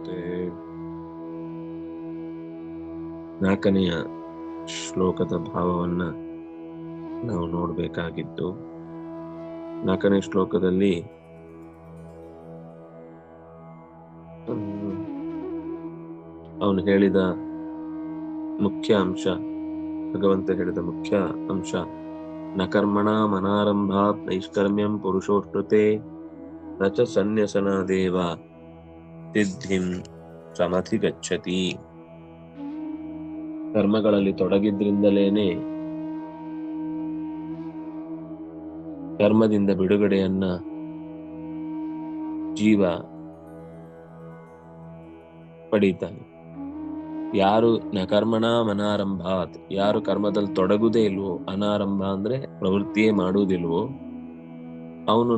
ಶಕ್ಯತೆ ನಾಲ್ಕನೆಯ ಶ್ಲೋಕದ ಭಾವವನ್ನ ನಾವು ನೋಡಬೇಕಾಗಿತ್ತು ನಾಲ್ಕನೇ ಶ್ಲೋಕದಲ್ಲಿ ಅವನು ಹೇಳಿದ ಮುಖ್ಯ ಅಂಶ, ಭಗವಂತ ಹೇಳಿದ ಮುಖ್ಯ ಅಂಶ, ನ ಕರ್ಮಣ ಮನಾರಂಭಾತ್ ನೈಷ್ಕರ್ಮ್ಯಂ ಪುರುಷೋಷ್ಣುತೆ ನ ಚ ಸನ್ಯಸನಾದೇವ. ಸಿದ್ಧಿಂ ಸಮಧಿ ಗಚ್ಚತಿ. ಕರ್ಮಗಳಲ್ಲಿ ತೊಡಗಿದ್ರಿಂದಲೇನೆ ಕರ್ಮದಿಂದ ಬಿಡುಗಡೆಯನ್ನ ಜೀವ ಪಡೀತಾನೆ. ಯಾರು ನ ಕರ್ಮಣ ಮನಾರಂಭಾತ್, ಯಾರು ಕರ್ಮದಲ್ಲಿ ತೊಡಗುದೇ ಇಲ್ವೋ, ಅನಾರಂಭ ಅಂದ್ರೆ ಪ್ರವೃತ್ತಿಯೇ ಮಾಡುವುದಿಲ್ವೋ, ಅವನು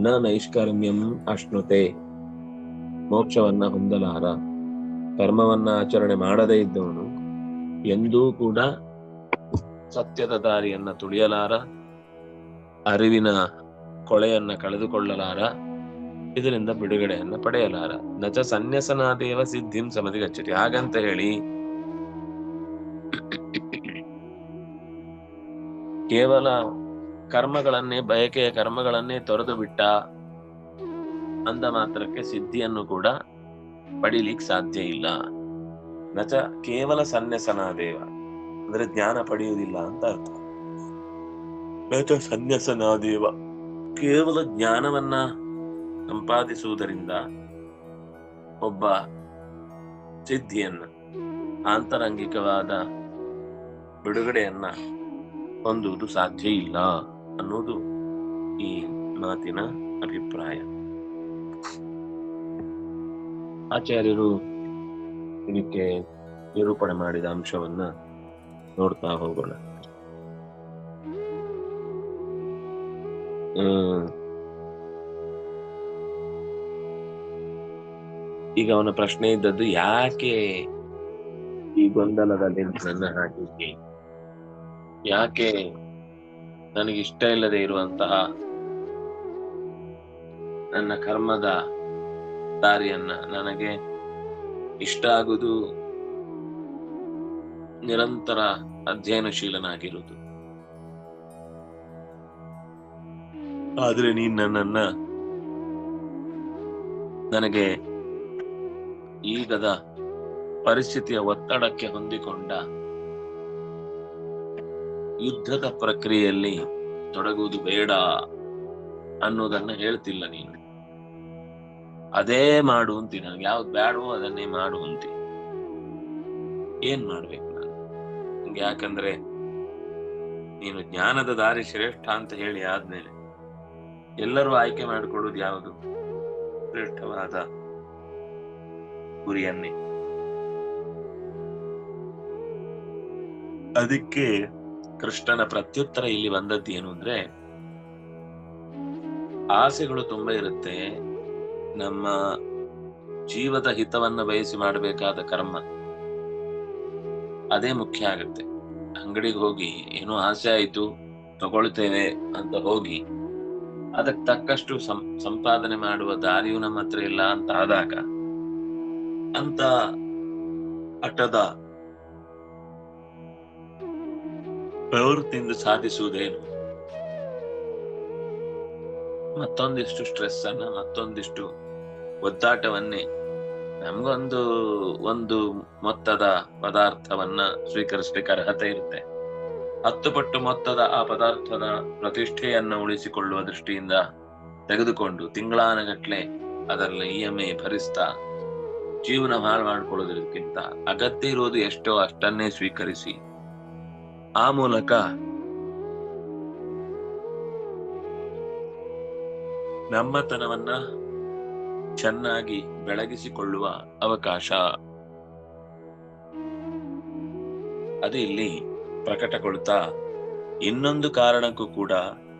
ನ ನೈಷ್ಕರ್ಮ್ಯಂ ಅಶ್ನುತೆ. ಮೋಕ್ಷವನ್ನ ಹೊಂದಲಾರ, ಕರ್ಮವನ್ನ ಆಚರಣೆ ಮಾಡದೇ ಇದ್ದವನು ಎಂದೂ ಕೂಡ ಸತ್ಯದ ದಾರಿಯನ್ನ ತುಳಿಯಲಾರ, ಅರಿವಿನ ಕೊಳೆಯನ್ನ ಕಳೆದುಕೊಳ್ಳಲಾರ, ಇದರಿಂದ ಬಿಡುಗಡೆಯನ್ನ ಪಡೆಯಲಾರ. ನಚ ಸನ್ಯಸನಾದೇವ ಸಿದ್ಧಿಂ ಸಮಧಿ ಗಚ್ಚತಿ. ಹಾಗಂತ ಹೇಳಿ, ಕೇವಲ ಕರ್ಮಗಳನ್ನೇ ಬಯಕೆಯ ಕರ್ಮಗಳನ್ನೇ ತೊರೆದು ಬಿಟ್ಟ ಅಂದ ಮಾತ್ರಕ್ಕೆ ಸಿದ್ಧಿಯನ್ನು ಕೂಡ ಪಡಿಲಿಕ್ಕೆ ಸಾಧ್ಯ ಇಲ್ಲ. ನಚ ಕೇವಲ ಸನ್ಯಸನಾದೇವ ಅಂದ್ರೆ ಜ್ಞಾನ ಪಡೆಯುವುದಿಲ್ಲ ಅಂತ ಅರ್ಥ. ನಚ ಸನ್ಯಸನಾದೇವ ಕೇವಲ ಜ್ಞಾನವನ್ನ ಸಂಪಾದಿಸುವುದರಿಂದ ಒಬ್ಬ ಸಿದ್ಧಿಯನ್ನ, ಆಂತರಂಗಿಕವಾದ ಬಿಡುಗಡೆಯನ್ನ ಹೊಂದುವುದು ಸಾಧ್ಯ ಇಲ್ಲ ಅನ್ನೋದು ಈ ಮಾತಿನ ಅಭಿಪ್ರಾಯ. ಆಚಾರ್ಯರು ಇದಕ್ಕೆ ನಿರೂಪಣೆ ಮಾಡಿದ ಅಂಶವನ್ನ ನೋಡ್ತಾ ಹೋಗೋಣ. ಈಗ ಅವನ ಪ್ರಶ್ನೆ ಇದ್ದದ್ದು ಯಾಕೆ ಈ ಗೊಂದಲದಲ್ಲಿ ನನ್ನ ಹಾಕಿದ್ದೆ ಯಾಕೆ ನನಗೆ ಇಷ್ಟ ಇಲ್ಲದೆ ಇರುವಂತಹ ನನ್ನ ಕರ್ಮದ ದಾರಿಯನ್ನ ನನಗೆ ಇಷ್ಟ ಆಗುವುದು ನಿರಂತರ ಅಧ್ಯಯನಶೀಲನಾಗಿರುವುದು. ಆದ್ರೆ ನೀನ್ ನನ್ನನ್ನ ನನಗೆ ಈಗದ ಪರಿಸ್ಥಿತಿಯ ಒತ್ತಡಕ್ಕೆ ಹೊಂದಿಕೊಂಡ ಯುದ್ಧದ ಪ್ರಕ್ರಿಯೆಯಲ್ಲಿ ತೊಡಗುವುದು ಬೇಡ ಅನ್ನೋದನ್ನ ಹೇಳ್ತಿಲ್ಲ ನೀನು. ಅದೇ ಮಾಡು ಅಂತೀನಿ. ನನ್ಗೆ ಯಾವ್ದು ಬೇಡವೋ ಅದನ್ನೇ ಮಾಡು ಅಂತೀನಿ. ಏನ್ ಮಾಡ್ಬೇಕು ನಾನು? ನಂಗೆ ಯಾಕಂದ್ರೆ ನೀನು ಜ್ಞಾನದ ದಾರಿ ಶ್ರೇಷ್ಠ ಅಂತ ಹೇಳಿ ಆದ್ಮೇಲೆ ಎಲ್ಲರೂ ಆಯ್ಕೆ ಮಾಡಿಕೊಡೋದು ಯಾವುದು? ಶ್ರೇಷ್ಠವಾದ ಗುರಿಯನ್ನೇ. ಅದಕ್ಕೆ ಕೃಷ್ಣನ ಪ್ರತ್ಯುತ್ತರ ಇಲ್ಲಿ ಬಂದದ್ದು ಏನು ಅಂದ್ರೆ, ಆಸೆಗಳು ತುಂಬಾ ಇರುತ್ತೆ. ನಮ್ಮ ಜೀವದ ಹಿತವನ್ನ ಬಯಸಿ ಮಾಡಬೇಕಾದ ಕರ್ಮ. ಅದೇ ಮುಖ್ಯ ಆಗುತ್ತೆ. ಅಂಗಡಿಗೆ ಹೋಗಿ ಏನೋ ಆಸೆ ಆಯ್ತು ತಗೊಳ್ತೇವೆ ಅಂತ ಹೋಗಿ, ಅದಕ್ಕೆ ತಕ್ಕಷ್ಟು ಸಂ, ಸಂಪಾದನೆ ಮಾಡುವ ದಾರಿಯೂ ನಮ್ಮ ಹತ್ರ ಇಲ್ಲ ಅಂತ ಆದಾಗ, ಅಂತ ಹಠದ ಪ್ರವೃತ್ತಿಯಿಂದ ಸಾಧಿಸುವುದೇನು? ಮತ್ತೊಂದಿಷ್ಟು ಸ್ಟ್ರೆಸ್ ಅನ್ನ, ಮತ್ತೊಂದಿಷ್ಟು ಒದ್ದಾಟವನ್ನೇ. ನಮ್ಗೊಂದು, ಒಂದು ಮೊತ್ತದ ಪದಾರ್ಥವನ್ನ ಸ್ವೀಕರಿಸಲಿಕ್ಕೆ ಅರ್ಹತೆ ಇರುತ್ತೆ. ಹತ್ತು ಪಟ್ಟು ಮೊತ್ತದ ಆ ಪದಾರ್ಥದ ಪ್ರತಿಷ್ಠೆಯನ್ನು ಉಳಿಸಿಕೊಳ್ಳುವ ದೃಷ್ಟಿಯಿಂದ ತೆಗೆದುಕೊಂಡು ತಿಂಗಳಾನಗಟ್ಲೆ ಅದರಲ್ಲಿ ಇ ಎಂ ಭರಿಸ್ತಾ, ಜೀವನ ಹಾಳು ಮಾಡಿಕೊಳ್ಳೋದಕ್ಕಿಂತ ಅಗತ್ಯ ಇರೋದು ಎಷ್ಟೋ ಅಷ್ಟನ್ನೇ ಸ್ವೀಕರಿಸಿ. ಆ ಮೂಲಕ ನಮ್ಮತನವನ್ನ ಚೆನ್ನಾಗಿ ಬೆಳಗಿಸಿಕೊಳ್ಳುವ ಅವಕಾಶ. ಅದು ಇಲ್ಲಿ ಪ್ರಕಟಗೊಳ್ತಾ ಇನ್ನೊಂದು ಕಾರಣಕ್ಕೂ ಕೂಡ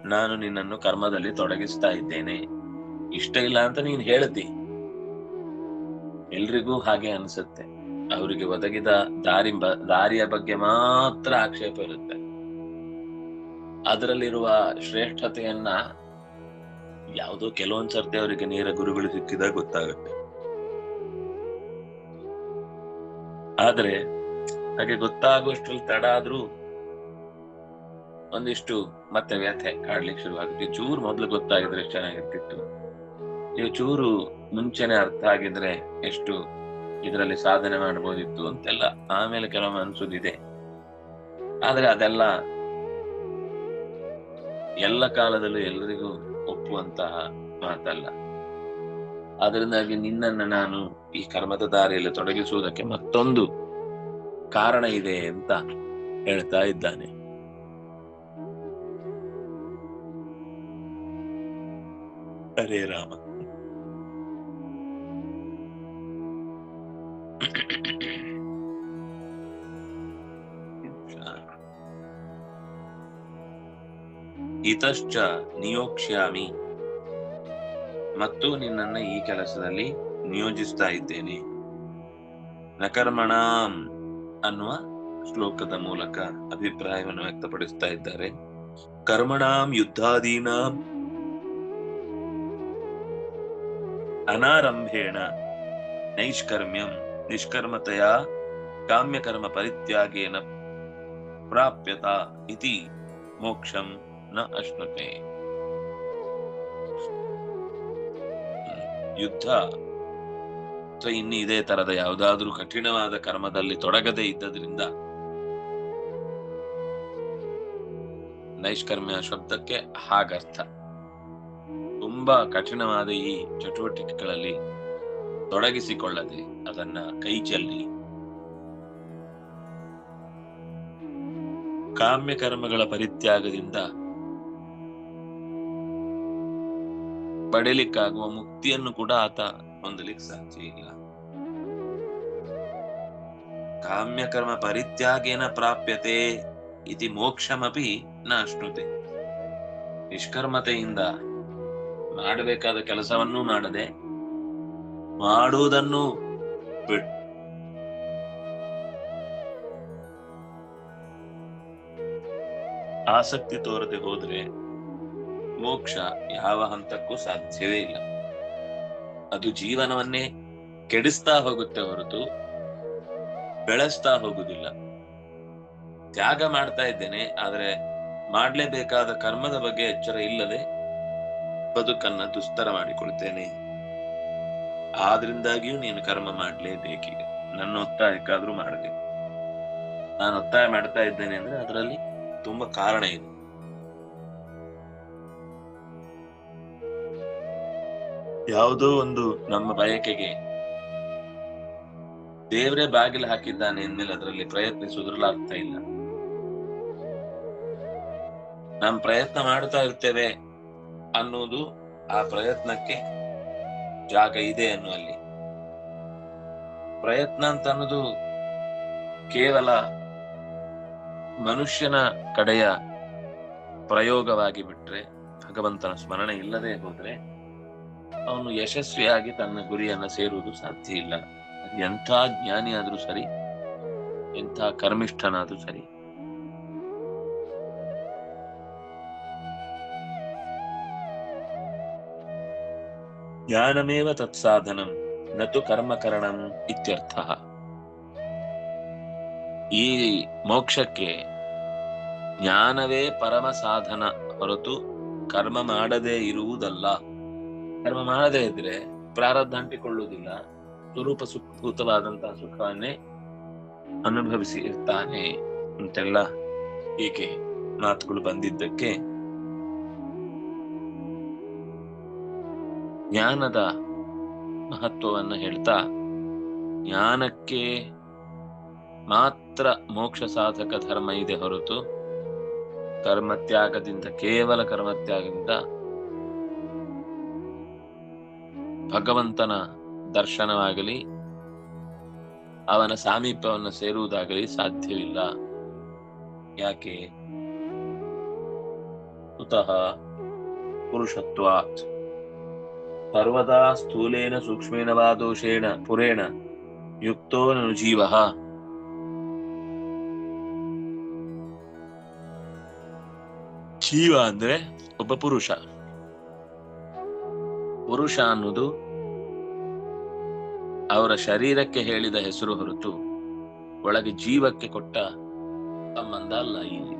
ನಾನು ನಿನ್ನನ್ನು ಕರ್ಮದಲ್ಲಿ ತೊಡಗಿಸ್ತಾ ಇದ್ದೇನೆ. ಇಷ್ಟ ಇಲ್ಲ ಅಂತ ನೀನ್ ಹೇಳ್ತಿ ಎಲ್ರಿಗೂ ಹಾಗೆ ಅನ್ಸುತ್ತೆ. ಅವರಿಗೆ ಒದಗಿದ ದಾರಿ ದಾರಿಯ ಬಗ್ಗೆ ಮಾತ್ರ ಆಕ್ಷೇಪ ಇರುತ್ತೆ. ಅದರಲ್ಲಿರುವ ಶ್ರೇಷ್ಠತೆಯನ್ನ ಯಾವುದೋ ಕೆಲವೊಂದ್ ಸರ್ತಿ ಅವರಿಗೆ ನೇರ ಗುರುಗಳು ಸಿಕ್ಕಿದಾಗ ಗೊತ್ತಾಗುತ್ತೆ. ಆದ್ರೆ, ಹಾಗೆ ಗೊತ್ತಾಗುವಷ್ಟ್ರಲ್ಲಿ ತಡ ಆದ್ರೂ ಒಂದಿಷ್ಟು ಮತ್ತೆ ವ್ಯಥೆ ಕಾಡ್ಲಿಕ್ಕೆ ಶುರುವಾಗುತ್ತೆ. ಚೂರು ಮೊದ್ಲು ಗೊತ್ತಾಗಿದ್ರೆ ಚೆನ್ನಾಗಿರ್ತಿತ್ತು. ನೀವು ಚೂರು ಮುಂಚೆನೆ ಅರ್ಥ ಆಗಿದ್ರೆ ಎಷ್ಟು ಇದರಲ್ಲಿ ಸಾಧನೆ ಮಾಡ್ಬೋದಿತ್ತು ಅಂತೆಲ್ಲ ಆಮೇಲೆ ಕೆಲವೊಮ್ಮೆ ಅನ್ಸುದಿದೆ. ಆದ್ರೆ ಅದೆಲ್ಲ ಎಲ್ಲ ಕಾಲದಲ್ಲೂ ಎಲ್ಲರಿಗೂ ಒಪ್ಪುವಂತಹ ಮಾತಲ್ಲ. ಅದರಿಂದಾಗಿ ನಿನ್ನನ್ನು ನಾನು ಈ ಕರ್ಮದ ದಾರಿಯಲ್ಲಿ ತೊಡಗಿಸುವುದಕ್ಕೆ ಮತ್ತೊಂದು ಕಾರಣ ಇದೆ ಅಂತ ಹೇಳ್ತಾ ಇದ್ದಾನೆ. ಹರೇ ರಾಮ. ಇತಶ್ಚ ನಿಯೋಕ್ಷ್ಯಾಮಿ. ಮತ್ತು ನಿನ್ನನ್ನು ಈ ಕೆಲಸದಲ್ಲಿ ನಿಯೋಜಿಸ್ತಾ ಇದ್ದೇನೆ. ನಕರ್ಮಣಾಂ ಅನ್ನುವ ಶ್ಲೋಕದ ಮೂಲಕ ಅಭಿಪ್ರಾಯವನ್ನು ವ್ಯಕ್ತಪಡಿಸ್ತಾ ಇದ್ದಾರೆ. ಕರ್ಮಣಾಂ ಯುದ್ಧಾದೀನಾಂ. ಅನಾರಂಭೇಣ ನೈಷ್ಕರ್ಮ್ಯಂ ನಿಷ್ಕರ್ಮತೆಯ ಕಾಮ್ಯಕರ್ಮ ಪರಿತ್ಯಾಗೇನ ಪ್ರಾಪ್ಯತ ಇತಿ ಮೋಕ್ಷಂ. ನ ಅಶ್ನುತೆ ಯುದ್ಧ. ಇನ್ನು ಇದೇ, ತರದ ಯಾವುದಾದ್ರೂ ಕಠಿಣವಾದ ಕರ್ಮದಲ್ಲಿ ತೊಡಗದೆ ಇದ್ದದ್ರಿಂದ ನೈಷ್ಕರ್ಮ್ಯ ಶಬ್ದಕ್ಕೆ ಹಾಗರ್ಥ. ತುಂಬಾ ಕಠಿಣವಾದ ಈ ಚಟುವಟಿಕೆಗಳಲ್ಲಿ ತೊಡಗಿಸಿಕೊಳ್ಳದೆ ಅದನ್ನ ಕೈ ಚೆಲ್ಲಿ ಕಾಮ್ಯ ಕರ್ಮಗಳ ಪರಿತ್ಯಾಗದಿಂದ ಪಡೆಯಲಿಕ್ಕಾಗುವ ಮುಕ್ತಿಯನ್ನು ಕೂಡ ಆತ ಹೊಂದಲಿಕ್ಕೆ ಸಾಧ್ಯ ಇಲ್ಲ. ಕಾಮ್ಯ ಕರ್ಮ ಪರಿತ್ಯಾಗೇನ ಪ್ರಾಪ್ಯತೆ ಇತಿ ಮೋಕ್ಷಮಪಿ ನ ಅಶ್ನುತೆ. ನಿಷ್ಕರ್ಮತೆಯಿಂದ ಮಾಡಬೇಕಾದ ಕೆಲಸವನ್ನೂ ಮಾಡದೆ ಮಾಡುವುದನ್ನು ಬಿಟ್ಟು ಆಸಕ್ತಿ ತೋರದೆ ಹೋದ್ರೆ ಮೋಕ್ಷ ಯಾವ ಹಂತಕ್ಕೂ ಸಾಧ್ಯವೇ ಇಲ್ಲ. ಅದು ಜೀವನವನ್ನೇ ಕೆಡಿಸ್ತಾ ಹೋಗುತ್ತೆ ಹೊರತು ಬೆಳೆಸ್ತಾ ಹೋಗುದಿಲ್ಲ ತ್ಯಾಗ ಮಾಡ್ತಾ ಇದ್ದೇನೆ, ಆದ್ರೆ ಮಾಡಲೇಬೇಕಾದ ಕರ್ಮದ ಬಗ್ಗೆ ಎಚ್ಚರ ಇಲ್ಲದೆ ಬದುಕನ್ನ ದುಸ್ತರ ಮಾಡಿಕೊಳ್ತೇನೆ. ಆದ್ರಿಂದಾಗಿಯೂ ನೀನು ಕರ್ಮ ಮಾಡ್ಲೇಬೇಕೀಗ. ನನ್ನ ಒತ್ತಾಯಕ್ಕಾದ್ರೂ ಮಾಡಬೇಕು ನಾನು ಒತ್ತಾಯ ಮಾಡ್ತಾ ಇದ್ದೇನೆ ಅಂದ್ರೆ ಅದರಲ್ಲಿ ತುಂಬಾ ಕಾರಣ ಇದೆ. ಯಾವುದೋ ಒಂದು ನಮ್ಮ ಬಯಕೆಗೆ ದೇವರೇ ಬಾಗಿಲು ಹಾಕಿದ್ದಾನೆ ಎಂದ್ಮೇಲೆ ಅದರಲ್ಲಿ ಪ್ರಯತ್ನಿಸುವುದ್ರಲ್ಲಿ ಅರ್ಥ ಇಲ್ಲ. ನಾವು ಪ್ರಯತ್ನ ಮಾಡ್ತಾ ಇರ್ತೇವೆ ಅನ್ನುವುದು ಆ ಪ್ರಯತ್ನಕ್ಕೆ ಜಾಗ ಇದೆ ಅನ್ನುವಲ್ಲಿ. ಪ್ರಯತ್ನ ಅಂತ ಅನ್ನೋದು ಕೇವಲ ಮನುಷ್ಯನ ಕಡೆಯ ಪ್ರಯೋಗವಾಗಿ ಬಿಟ್ರೆ ಭಗವಂತನ ಸ್ಮರಣೆ ಇಲ್ಲದೆ ಹೋದ್ರೆ ಅವನು ಯಶಸ್ವಿಯಾಗಿ ತನ್ನ ಗುರಿಯನ್ನ ಸೇರುವುದು ಸಾಧ್ಯ ಇಲ್ಲ. ಎಂಥ ಜ್ಞಾನಿ ಆದ್ರೂ ಸರಿ, ಎಂಥ ಕರ್ಮಿಷ್ಠನಾದ್ರೂ ಸರಿ. ಜ್ಞಾನಮೇವ ತತ್ಸಾಧನಂ, ನತು ಕರ್ಮಕರಣಂ ಇತ್ಯರ್ಥ. ಈ ಮೋಕ್ಷಕ್ಕೆ ಜ್ಞಾನವೇ ಪರಮ ಸಾಧನ ಹೊರತು ಕರ್ಮ ಮಾಡದೇ ಇರುವುದಲ್ಲ. ಕರ್ಮ ಮಾಡದೇ ಇದ್ರೆ ಪ್ರಾರಬ್ಧ ಅಂಟಿಕೊಳ್ಳುವುದಿಲ್ಲ ಸ್ವರೂಪ ಸುಖಭೂತವಾದಂತಹ ಸುಖವನ್ನೇ ಅನುಭವಿಸಿ ಇರ್ತಾನೆ ಅಂತೆಲ್ಲ ಹೀಗೆ ಮಾತುಗಳು ಬಂದಿದ್ದಕ್ಕೆ ಜ್ಞಾನದ ಮಹತ್ವವನ್ನ ಹೇಳ್ತಾ ಜ್ಞಾನಕ್ಕೆ ಮಾತ್ರ ಮೋಕ್ಷ ಸಾಧಕ ಧರ್ಮ ಇದೆ ಹೊರತು ಕರ್ಮತ್ಯಾಗದಿಂದ ಕೇವಲ ಕರ್ಮತ್ಯಾಗದಿಂದ ಭಗವಂತನ ದರ್ಶನವಾಗಲಿ, ಅವನ ಸಾಮೀಪ್ಯವನ್ನು ಸೇರುವುದಾಗಲಿ ಸಾಧ್ಯವಿಲ್ಲ. ಯಾಕೆ? ಕುತಃ ಪುರುಷತ್ವಾತ್. ಸರ್ವದಾ ಸ್ಥೂಲೇನ ಸೂಕ್ಷ್ಮೇನ ವಾ ದೋಷೇಣ ಪುರೇಣ ಯುಕ್ತೋ ನನು ಜೀವ. ಜೀವ ಅಂದ್ರೆ ಒಬ್ಬ ಪುರುಷ. ಪುರುಷ ಅನ್ನೋದು ಅವರ ಶರೀರಕ್ಕೆ ಹೇಳಿದ ಹೆಸರು ಹೊರತು ಒಳಗೆ ಜೀವಕ್ಕೆ ಕೊಟ್ಟ ಸಂಬಂಧ ಅಲ್ಲ ಇಲ್ಲಿ.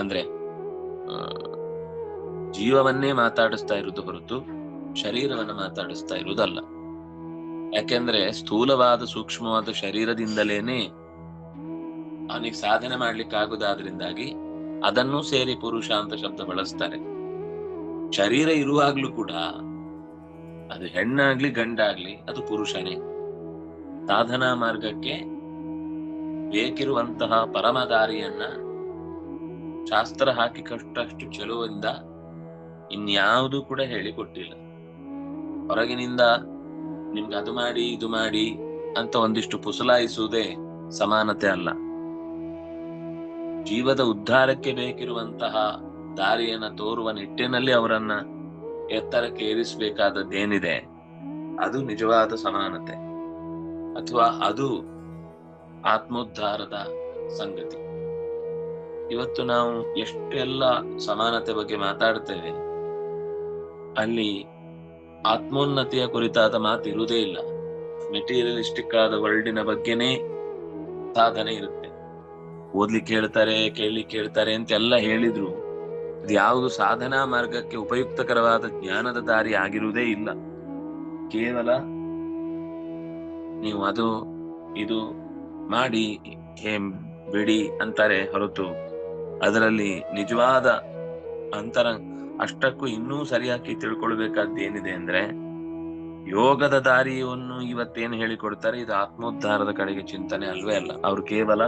ಅಂದ್ರೆ ಜೀವವನ್ನೇ ಮಾತಾಡಿಸ್ತಾ ಇರುವುದು ಹೊರತು ಶರೀರವನ್ನು ಮಾತಾಡಿಸ್ತಾ ಇರುವುದಲ್ಲ. ಯಾಕೆಂದ್ರೆ, ಸ್ಥೂಲವಾದ ಸೂಕ್ಷ್ಮವಾದ ಶರೀರದಿಂದಲೇನೆ ಅವನಿಗೆ ಸಾಧನೆ ಮಾಡ್ಲಿಕ್ಕೆ ಆಗುದಾದ್ರಿಂದಾಗಿ ಅದನ್ನೂ ಸೇರಿ ಪುರುಷ ಅಂತ ಶಬ್ದ ಬಳಸ್ತಾರೆ. ಶರೀರ ಇರುವಾಗ್ಲೂ ಕೂಡ ಅದು ಹೆಣ್ಣಾಗ್ಲಿ ಗಂಡಾಗ್ಲಿ ಅದು ಪುರುಷನೇ. ಸಾಧನಾ ಮಾರ್ಗಕ್ಕೆ ಬೇಕಿರುವಂತಹ ಪರಮದಾರಿಯನ್ನ ಶಾಸ್ತ್ರ ಹಾಕಿ ಕಷ್ಟಷ್ಟು ಚೆಲುವಿಂದ ಇನ್ಯಾವುದೂ ಕೂಡ ಹೇಳಿಕೊಟ್ಟಿಲ್ಲ. ಹೊರಗಿನಿಂದ ನಿಮ್ಗೆ ಅದು ಮಾಡಿ, ಇದು ಮಾಡಿ ಅಂತ ಒಂದಿಷ್ಟು ಪುಸಲಾಯಿಸುವುದೇ ಸಮಾನತೆ ಅಲ್ಲ. ಜೀವದ ಉದ್ಧಾರಕ್ಕೆ ಬೇಕಿರುವಂತಹ ದಾರಿಯನ್ನ ತೋರುವ ನಿಟ್ಟಿನಲ್ಲಿ ಅವರನ್ನ ಎತ್ತರಕ್ಕೆ ಏರಿಸಬೇಕಾದದ್ದೇನಿದೆ, ಅದು ನಿಜವಾದ ಸಮಾನತೆ ಅಥವಾ ಅದು ಆತ್ಮೋದ್ಧಾರದ ಸಂಗತಿ. ಇವತ್ತು ನಾವು ಎಷ್ಟೆಲ್ಲ ಸಮಾನತೆ ಬಗ್ಗೆ ಮಾತಾಡ್ತೇವೆ, ಅಲ್ಲಿ ಆತ್ಮೋನ್ನತಿಯ ಕುರಿತಾದ ಮಾತು ಇರುವುದೇ ಇಲ್ಲ. ಮೆಟೀರಿಯಲಿಸ್ಟಿಕ್ ಆದ ವರ್ಲ್ಡಿನ ಬಗ್ಗೆನೇ ಸಾಧನೆ ಇರುತ್ತೆ. ಓದ್ಲಿಕ್ಕೆ ಹೇಳ್ತಾರೆ, ಕೇಳಲಿಕ್ಕೆ ಹೇಳ್ತಾರೆ ಅಂತ ಎಲ್ಲ ಹೇಳಿದ್ರು. ಯಾವುದು ಸಾಧನಾ ಮಾರ್ಗಕ್ಕೆ ಉಪಯುಕ್ತಕರವಾದ ಜ್ಞಾನದ ದಾರಿ ಆಗಿರುವುದೇ ಇಲ್ಲ. ಕೇವಲ ನೀವು ಅದು, ಇದು ಮಾಡಿ ಹೇ ಬಿಡಿ ಅಂತಾರೆ ಹೊರತು ಅದರಲ್ಲಿ ನಿಜವಾದ ಅಂತರ ಅಷ್ಟಕ್ಕೂ ಇನ್ನೂ ಸರಿಯಾಗಿ ತಿಳ್ಕೊಳ್ಬೇಕಾದ್ದು ಏನಿದೆ ಅಂದ್ರೆ, ಯೋಗದ ದಾರಿಯನ್ನು ಇವತ್ತೇನು ಹೇಳಿಕೊಡ್ತಾರೆ, ಇದು ಆತ್ಮೋದ್ಧಾರದ ಕಡೆಗೆ ಚಿಂತನೆ ಅಲ್ವೇ ಅಲ್ಲ. ಅವ್ರು ಕೇವಲ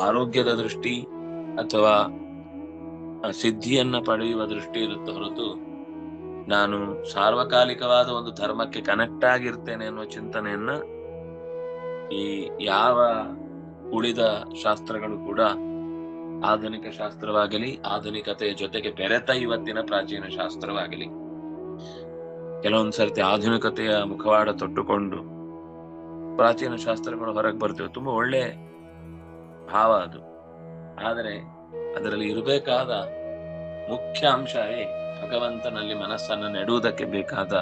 ಆರೋಗ್ಯದ ದೃಷ್ಟಿ ಅಥವಾ ಸಿದ್ಧಿಯನ್ನ ಪಡೆಯುವ ದೃಷ್ಟಿ ಇರುತ್ತೆ ಹೊರತು ನಾನು ಸಾರ್ವಕಾಲಿಕವಾದ ಒಂದು ಧರ್ಮಕ್ಕೆ ಕನೆಕ್ಟ್ ಆಗಿರ್ತೇನೆ ಅನ್ನುವ ಚಿಂತನೆಯನ್ನ ಈ ಯಾವ ಉಳಿದ ಶಾಸ್ತ್ರಗಳು ಕೂಡ ಆಧುನಿಕ ಶಾಸ್ತ್ರವಾಗಲಿ, ಆಧುನಿಕತೆಯ ಜೊತೆಗೆ ಬೆರೆತ ಇವತ್ತಿನ ಪ್ರಾಚೀನ ಶಾಸ್ತ್ರವಾಗಲಿ, ಕೆಲವೊಂದ್ ಸರ್ತಿ ಆಧುನಿಕತೆಯ ಮುಖವಾಡ ತೊಟ್ಟುಕೊಂಡು ಪ್ರಾಚೀನ ಶಾಸ್ತ್ರಗಳು ಹೊರಗೆ ಬರ್ತೇವೆ. ತುಂಬಾ ಒಳ್ಳೆ ಭಾವ ಅದು. ಆದರೆ ಅದರಲ್ಲಿ ಇರಬೇಕಾದ ಮುಖ್ಯ ಅಂಶವೇ ಭಗವಂತನಲ್ಲಿ ಮನಸ್ಸನ್ನು ನೆಡುವುದಕ್ಕೆ ಬೇಕಾದ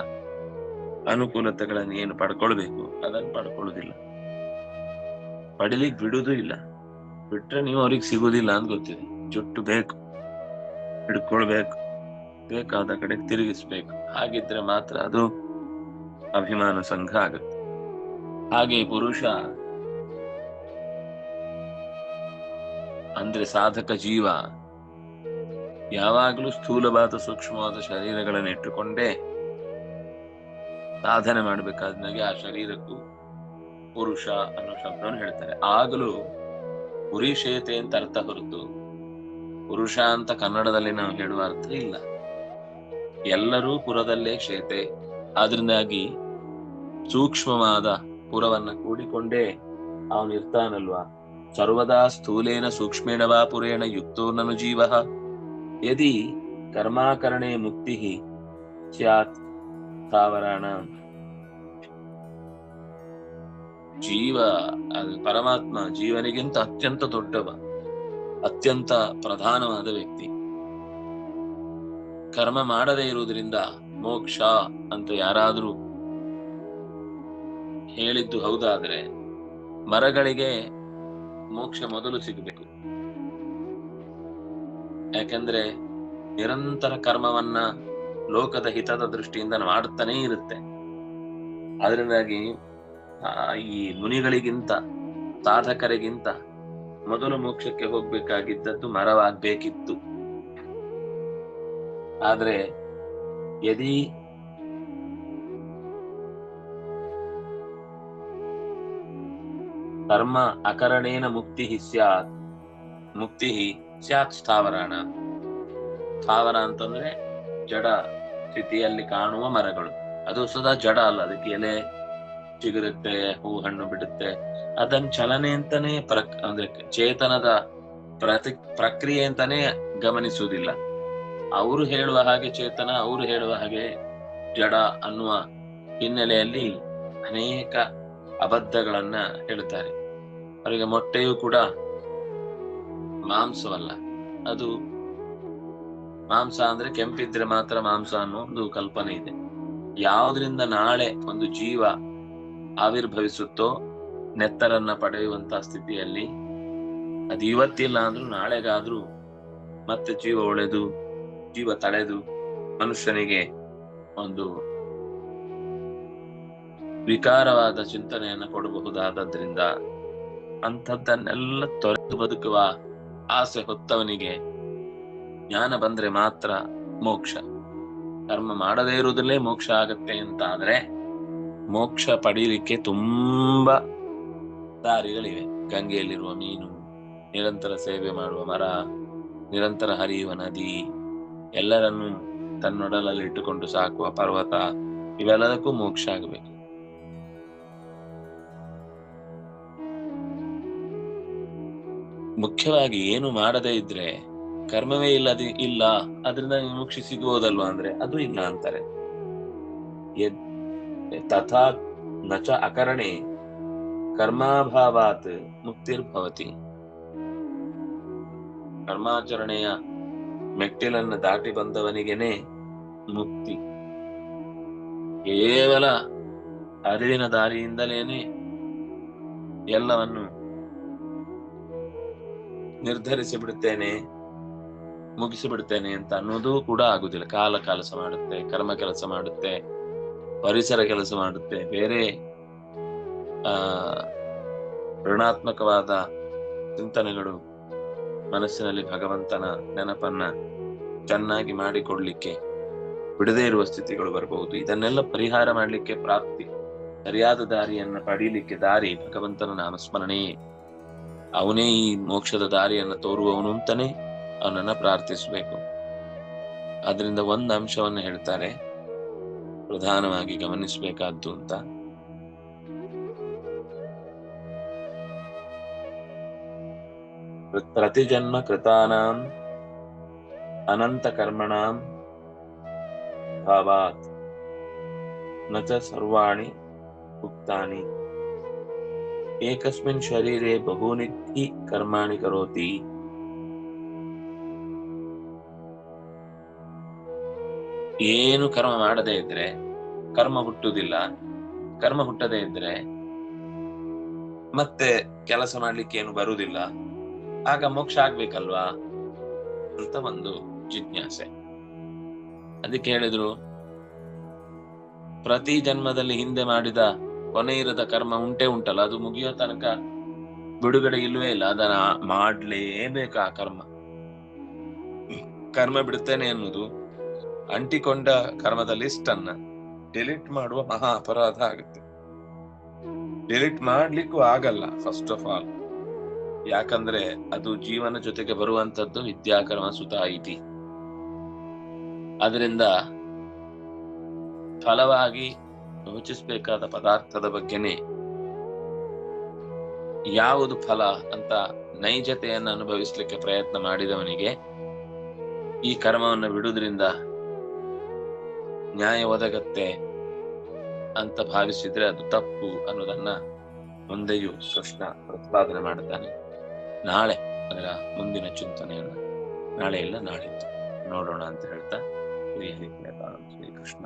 ಅನುಕೂಲತೆಗಳನ್ನು ಏನು ಪಡ್ಕೊಳ್ಬೇಕು? ಅದನ್ನು ಪಡ್ಕೊಳ್ಳುವುದಿಲ್ಲ. ಪಡಿಲಿಕ್ಕೆ ಬಿಡುವುದೂ ಇಲ್ಲ. ಬಿಟ್ರೆ ನೀವು ಅವ್ರಿಗೆ ಸಿಗುದಿಲ್ಲ ಅಂತ ಗೊತ್ತಿದೆ. ಜುಟ್ಟು ಬೇಕು, ಹಿಡ್ಕೊಳ್ಬೇಕು, ಬೇಕಾದ ಕಡೆ ತಿರುಗಿಸ್ಬೇಕು. ಹಾಗಿದ್ರೆ ಮಾತ್ರ ಅದು ಅಭಿಮಾನ ಸಂಘ ಆಗುತ್ತೆ. ಹಾಗೆ ಪುರುಷ ಅಂದ್ರೆ ಸಾಧಕ ಜೀವ. ಯಾವಾಗಲೂ ಸ್ಥೂಲವಾದ ಸೂಕ್ಷ್ಮವಾದ ಶರೀರಗಳನ್ನು ಇಟ್ಟುಕೊಂಡೇ ಸಾಧನೆ ಮಾಡಬೇಕಾದ್ನಾಗೆ ಆ ಶರೀರಕ್ಕೂ ಪುರುಷ ಅನ್ನೋ ಶಬ್ದವನ್ನು ಹೇಳ್ತಾರೆ. ಆಗಲೂ ಪುರುಷೇತೆ ಅಂತ ಅರ್ಥ ಹೊರತು ಪುರುಷ ಅಂತ ಕನ್ನಡದಲ್ಲಿ ನಾವು ಹೇಳುವ ಅರ್ಥ ಇಲ್ಲ. ಎಲ್ಲರೂ ಪುರದಲ್ಲೇ ಕ್ಷೇತೆ. ಆದ್ರಿಂದಾಗಿ ಸೂಕ್ಷ್ಮವಾದ ಪುರವನ್ನ ಕೂಡಿಕೊಂಡೇ ಅವನು ಇರ್ತಾನಲ್ವಾ? ಸರ್ವದಾ ಸ್ಥೂಲೇನ ಸೂಕ್ಷ್ಮೇಣ ವಾ ಪುರೇಣ ಯುಕ್ತೋ ನನು ಜೀವ. ಯದಿ ಕರ್ಮಾಕರಣೆ ಮುಕ್ತಿ ಸ್ಯಾತ್ ಸ್ಥಾವರಾಣ ಜೀವ ಪರಮಾತ್ಮ ಜೀವನಿಗಿಂತ ಅತ್ಯಂತ ದೊಡ್ಡವ, ಅತ್ಯಂತ ಪ್ರಧಾನವಾದ ವ್ಯಕ್ತಿ. ಕರ್ಮ ಮಾಡದೇ ಇರುವುದರಿಂದ ಮೋಕ್ಷ ಅಂತ ಯಾರಾದರೂ ಹೇಳಿದ್ದು ಹೌದಾದ್ರೆ ಮರಗಳಿಗೆ ಮೋಕ್ಷ ಮೊದಲು ಸಿಗಬೇಕು. ಯಾಕಂದ್ರೆ ನಿರಂತರ ಕರ್ಮವನ್ನ ಲೋಕದ ಹಿತದ ದೃಷ್ಟಿಯಿಂದ ಮಾಡುತ್ತಾನೆ ಇರುತ್ತೆ. ಅದರಿಂದಾಗಿ ಈ ಮುನಿಗಳಿಗಿಂತ, ಸಾಧಕರಿಗಿಂತ ಮೊದಲು ಮೋಕ್ಷಕ್ಕೆ ಹೋಗ್ಬೇಕಾಗಿದ್ದದ್ದು ಮರವಾಗ್ಬೇಕಿತ್ತು. ಆದ್ರೆ, ಯದಿ ಕರ್ಮ ಅಕರಣೇನ ಮುಕ್ತಿ ಸ್ಯಾತ್. ಮುಕ್ತಿ ಸ್ಯಾತ್ ಸ್ಥಾವರಾಣ. ಸ್ಥಾವರ ಅಂತಂದ್ರೆ ಜಡ ಸ್ಥಿತಿಯಲ್ಲಿ ಕಾಣುವ ಮರಗಳು. ಅದು ಸದಾ ಜಡ ಅಲ್ಲ, ಅದಕ್ಕೆ ಎಲೆ ಚಿಗುರುತ್ತೆ ಹೂ ಹಣ್ಣು ಬಿಡುತ್ತೆ. ಅದನ್ ಚಲನೆ ಅಂತಾನೆ ಪ್ರಕ್, ಅಂದ್ರೆ ಚೇತನದ ಪ್ರತಿ, ಪ್ರಕ್ರಿಯೆ ಅಂತಾನೆ ಗಮನಿಸುವುದಿಲ್ಲ. ಅವರು ಹೇಳುವ ಹಾಗೆ ಚೇತನ, ಅವರು ಹೇಳುವ ಹಾಗೆ ಜಡ ಅನ್ನುವ ಹಿನ್ನೆಲೆಯಲ್ಲಿ ಅನೇಕ ಅಬದ್ಧಗಳನ್ನ ಹೇಳುತ್ತಾರೆ. ಅವರಿಗೆ ಮೊಟ್ಟೆಯು ಕೂಡ ಮಾಂಸವಲ್ಲ. ಅದು ಮಾಂಸ ಅಂದ್ರೆ ಕೆಂಪಿದ್ರೆ ಮಾತ್ರ ಮಾಂಸ ಅನ್ನೋ ಒಂದು ಕಲ್ಪನೆ ಇದೆ. ಯಾವುದರಿಂದ ನಾಳೆ ಒಂದು ಜೀವ ಆವಿರ್ಭವಿಸುತ್ತೋ, ನೆತ್ತರನ್ನ ಪಡೆಯುವಂತ ಸ್ಥಿತಿಯಲ್ಲಿ ಅದು ಇವತ್ತಿಲ್ಲ ಅಂದ್ರೂ ನಾಳೆಗಾದ್ರೂ ಮತ್ತೆ ಜೀವ ಉಳೆದು ಜೀವ ತಳೆದು ಮನುಷ್ಯನಿಗೆ ಒಂದು ವಿಕಾರವಾದ ಚಿಂತನೆಯನ್ನು ಕೊಡಬಹುದಾದದ್ರಿಂದ ಅಂಥದ್ದನ್ನೆಲ್ಲ ತೊರೆದು ಬದುಕುವ ಆಸೆ ಹೊತ್ತವನಿಗೆ ಜ್ಞಾನ ಬಂದ್ರೆ ಮಾತ್ರ ಮೋಕ್ಷ. ಕರ್ಮ ಮಾಡದೇ ಇರುವುದಲ್ಲೇ ಮೋಕ್ಷ ಆಗತ್ತೆ ಅಂತ ಆದ್ರೆ ಮೋಕ್ಷ ಪಡೀಲಿಕ್ಕೆ ತುಂಬಾ ದಾರಿಗಳಿವೆ. ಗಂಗೆಯಲ್ಲಿರುವ ಮೀನು, ನಿರಂತರ ಸೇವೆ ಮಾಡುವ ಮರ, ನಿರಂತರ ಹರಿಯುವ ನದಿ, ಎಲ್ಲರನ್ನೂ ತನ್ನೊಡಲಲ್ಲಿ ಇಟ್ಟುಕೊಂಡು ಸಾಕುವ ಪರ್ವತ, ಇವೆಲ್ಲದಕ್ಕೂ ಮೋಕ್ಷ ಆಗಬೇಕು. ಮುಖ್ಯವಾಗಿ ಏನು ಮಾಡದೇ ಇದ್ರೆ ಕರ್ಮವೇ ಇಲ್ಲದ ಇಲ್ಲ, ಅದರಿಂದ ವಿಮುಕ್ಷಿ ಸಿಗುವುದಲ್ವಾ ಅಂದ್ರೆ ಅದು ಇಲ್ಲ ಅಂತಾರೆ. ತಥಾ ನಚ ಅಕರಣೆ ಕರ್ಮಾಭಾವಾತ್ ಮುಕ್ತಿರ್ಭವತಿ. ಕರ್ಮಾಚರಣೆಯ ಮೆಟ್ಟಿಲನ್ನು ದಾಟಿ ಬಂದವನಿಗೆನೆ ಮುಕ್ತಿ. ಕೇವಲ ಅರಿವಿನ ದಾರಿಯಿಂದಲೇನೆ ಎಲ್ಲವನ್ನು ನಿರ್ಧರಿಸಿ ಬಿಡುತ್ತೇನೆ ಮುಗಿಸಿ ಬಿಡ್ತೇನೆ ಅಂತ ಅನ್ನೋದು ಕೂಡ ಆಗುದಿಲ್ಲ. ಕಾಲ ಕೆಲಸ ಮಾಡುತ್ತೆ, ಕರ್ಮ ಕೆಲಸ ಮಾಡುತ್ತೆ, ಪರಿಸರ ಕೆಲಸ ಮಾಡುತ್ತೆ, ಬೇರೆ, ಆ, ಋಣಾತ್ಮಕವಾದ ಚಿಂತನೆಗಳು ಮನಸ್ಸಿನಲ್ಲಿ ಭಗವಂತನ ನೆನಪನ್ನ ಚೆನ್ನಾಗಿ ಮಾಡಿಕೊಡ್ಲಿಕ್ಕೆ ಬಿಡದೇ ಇರುವ ಸ್ಥಿತಿಗಳು ಬರಬಹುದು. ಇದನ್ನೆಲ್ಲ ಪರಿಹಾರ ಮಾಡಲಿಕ್ಕೆ ಪ್ರಾಪ್ತಿ. ಸರಿಯಾದ ದಾರಿಯನ್ನ ಪಡೀಲಿಕ್ಕೆ ದಾರಿ ಭಗವಂತನ ನಾಮಸ್ಮರಣೆಯೇ. ಅವನೇ ಈ ಮೋಕ್ಷದ ದಾರಿಯನ್ನು ತೋರುವವನು ಅಂತಾನೆ ಅವನನ್ನ ಪ್ರಾರ್ಥಿಸಬೇಕು. ಅದರಿಂದ ಒಂದು ಅಂಶವನ್ನು ಹೇಳ್ತಾರೆ. ಪ್ರಧಾನವಾಗಿ ಗಮನಿಸಬೇಕಾದ್ದು ಅಂತ. ಪ್ರ- ಪ್ರತಿಜನ್ಮ ಕೃತಾನಾಂ ಅನಂತ ಕರ್ಮಣಾಂ ಭಾವಾತ್. ನ ಚ ಸರ್ವಾಣಿ ಉಕ್ತಾನಿ. ಏಕಸ್ಮಿನ್ ಶರೀರೆ ಬಹೂನಿ ಹಿ ಕರ್ಮಾಣಿ ಕರೋತಿ. ಏನು ಕರ್ಮ ಮಾಡದೇ ಇದ್ರೆ, ಕರ್ಮ ಹುಟ್ಟುವುದಿಲ್ಲ. ಕರ್ಮ ಹುಟ್ಟದೇ ಇದ್ರೆ, ಮತ್ತೆ ಕೆಲಸ ಮಾಡ್ಲಿಕ್ಕೆ ಏನು ಬರುವುದಿಲ್ಲ. ಆಗ ಮೋಕ್ಷ ಆಗ್ಬೇಕಲ್ವಾ? ಅಂತ ಒಂದು ಜಿಜ್ಞಾಸೆ. ಅದಕ್ಕೆ ಹೇಳಿದ್ರು, ಪ್ರತಿ ಜನ್ಮದಲ್ಲಿ ಹಿಂದೆ ಮಾಡಿದ ಕೊನೆ ಇರದ ಕರ್ಮ ಉಂಟೆ ಉಂಟಲ್ಲ, ಅದು ಮುಗಿಯೋ ತನಕ ಬಿಡುಗಡೆ ಇಲ್ವೇ ಇಲ್ಲ. ಅದನ್ನ ಮಾಡ್ಲೇಬೇಕು ಆ ಕರ್ಮ? ಕರ್ಮ ಬಿಡುತ್ತೇನೆ ಅನ್ನೋದು ಅಂಟಿಕೊಂಡ ಕರ್ಮದ ಲಿಸ್ಟ್ ಅನ್ನ ಡಿಲೀಟ್ ಮಾಡುವ ಮಹಾ ಅಪರಾಧ ಆಗುತ್ತೆ. ಡಿಲೀಟ್ ಮಾಡ್ಲಿಕ್ಕೂ ಆಗಲ್ಲ ಫಸ್ಟ್ ಆಫ್ ಆಲ್ ಯಾಕಂದ್ರೆ ಅದು ಜೀವನ ಜೊತೆಗೆ ಬರುವಂತದ್ದು ವಿದ್ಯಾಕರ್ಮ ಸುತ ಐತಿ ಅದರಿಂದ ಫಲವಾಗಿ ಯೋಚಿಸಬೇಕಾದ ಪದಾರ್ಥದ ಬಗ್ಗೆನೆ ಯಾವುದು ಫಲ ಅಂತ ನೈಜತೆಯನ್ನು ಅನುಭವಿಸ್ಲಿಕ್ಕೆ ಪ್ರಯತ್ನ ಮಾಡಿದವನಿಗೆ ಈ ಕರ್ಮವನ್ನು ಬಿಡುವುದರಿಂದ ನ್ಯಾಯ ಒದಗತ್ತೆ ಅಂತ ಭಾವಿಸಿದ್ರೆ ಅದು ತಪ್ಪು ಅನ್ನೋದನ್ನ ಮುಂದೆಯೂ ಕೃಷ್ಣ ಪ್ರತಿಪಾದನೆ ಮಾಡುತ್ತಾನೆ. ನಾಳೆ ಅದರ ಮುಂದಿನ ಚಿಂತನೆಯನ್ನು ನಾಳೆ ಇಲ್ಲ ನಾಳೆ ನೋಡೋಣ ಅಂತ ಹೇಳ್ತಾ, ಶ್ರೀ ಕೃಷ್ಣ.